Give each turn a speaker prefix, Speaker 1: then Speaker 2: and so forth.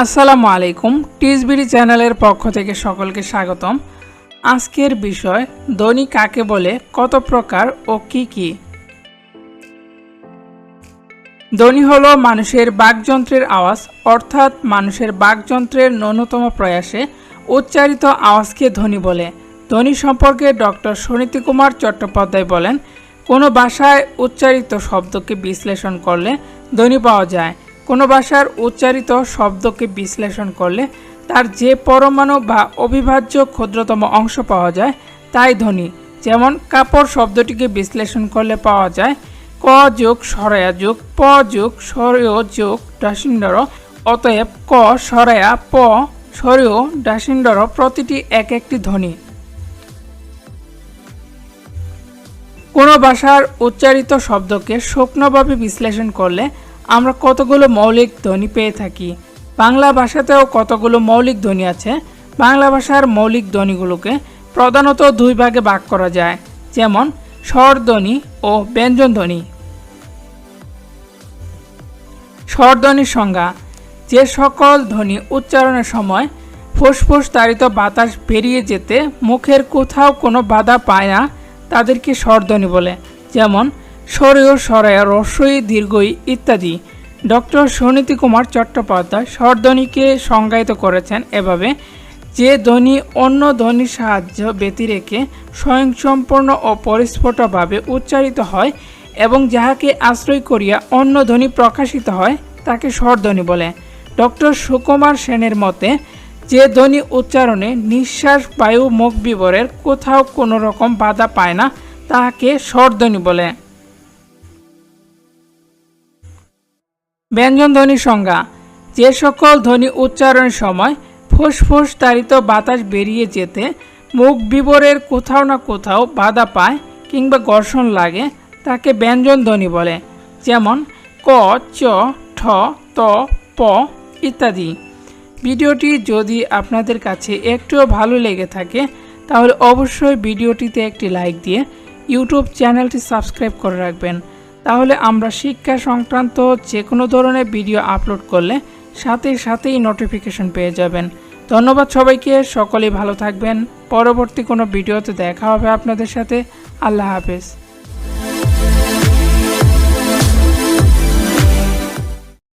Speaker 1: আসসালামু আলাইকুম টিসবিডি চ্যানেলের পক্ষ থেকে সকলকে স্বাগতম। আজকের বিষয় ধ্বনি কাকে বলে, কত প্রকার ও কি কি? ধ্বনি হলো মানুষের বাকযন্ত্রের আওয়াজ, অর্থাৎ মানুষের বাকযন্ত্রের ন্যূনতম প্রয়াসে উচ্চারিত আওয়াজকে ধ্বনি বলে। ধ্বনি সম্পর্কে ডক্টর সুনীতি কুমার চট্টোপাধ্যায় বলেন, কোনো ভাষায় উচ্চারিত শব্দকে বিশ্লেষণ করলে ধ্বনি পাওয়া যায়। কোনো ভাষার উচ্চারিত শব্দকে বিশ্লেষণ করলে তার যে পরমাণু বা অবিভাজ্য ক্ষুদ্রতম অংশ পাওয়া যায়, তাই ধ্বনি। যেমন কাপড় শব্দটিকে বিশ্লেষণ করলে পাওয়া যায়, ক যোগ সরয়া যোগ, প যোগ সরয় যোগ ডাসিন্ডর, অতএব ক সরয়া, প সরয় ডাসিন্ডর প্রতিটি এক একটি ধ্বনি। কোনো ভাষার উচ্চারিত শব্দকে শুকনোভাবে বিশ্লেষণ করলে আমরা কতগুলো মৌলিক ধ্বনি পেয়ে থাকি? বাংলা ভাষাতেও কতগুলো মৌলিক ধ্বনি আছে? বাংলা ভাষার মৌলিক ধ্বনিগুলোকে প্রধানত দুই ভাগে ভাগ করা যায়, যেমন স্বরধ্বনি ও ব্যঞ্জন ব্যঞ্জনধ্বনি স্বরধ্বনির সংজ্ঞা, যে সকল ধ্বনি উচ্চারণের সময় ফুসফুস তাড়িত বাতাস বেরিয়ে যেতে মুখের কোথাও কোনো বাধা পায় না, তাদেরকে স্বরধ্বনি বলে, যেমন সরয় সরয়া রস্বই দীর্ঘই ইত্যাদি। ডক্টর সুনীতি কুমার চট্টোপাধ্যায় স্বরধ্বনিকে সংজ্ঞায়িত করেছেন এভাবে, যে ধ্বনি অন্য ধ্বনির সাহায্য ব্যতি রেখে স্বয়ংসম্পূর্ণ ও পরিস্ফুটভাবে উচ্চারিত হয় এবং যাহাকে আশ্রয় করিয়া অন্য ধ্বনি প্রকাশিত হয়, তাকে স্বরধ্বনি বলে। ডক্টর সুকুমার সেনের মতে, যে ধ্বনি উচ্চারণে নিঃশ্বাস, বায়ু, মুখ বিবরের কোথাও কোনো রকম বাধা পায় না, তাহাকে স্বরধ্বনি বলে। ব্যঞ্জনধ্বনির সংজ্ঞা। যে সকল ধ্বনি উচ্চারণের সময় ফুসফুস তাড়িত বাতাস বেরিয়ে যেতে, মুখ বিবরের কোথাও না কোথাও বাধা পায় কিংবা ঘর্ষণ লাগে, তাকে ব্যঞ্জন ধ্বনি বলে। যেমন, ক, চ, ঠ, ত, প ইত্যাদি। ভিডিওটি যদি আপনাদের কাছে একটুও ভালো লেগে থাকে, তাহলে অবশ্যই ভিডিওটিতে একটি লাইক দিয়ে ইউটিউব চ্যানেলটি সাবস্ক্রাইব করে রাখবেন। তাহলে আমরা শিক্ষা সংক্রান্ত যে কোনো ধরনের ভিডিও আপলোড করলে সাথে সাথেই নোটিফিকেশন পেয়ে যাবেন। ধন্যবাদ সবাইকে, সকলেই ভালো থাকবেন। পরবর্তী কোনো ভিডিওতে দেখা হবে আপনাদের সাথে। আল্লাহ হাফেজ।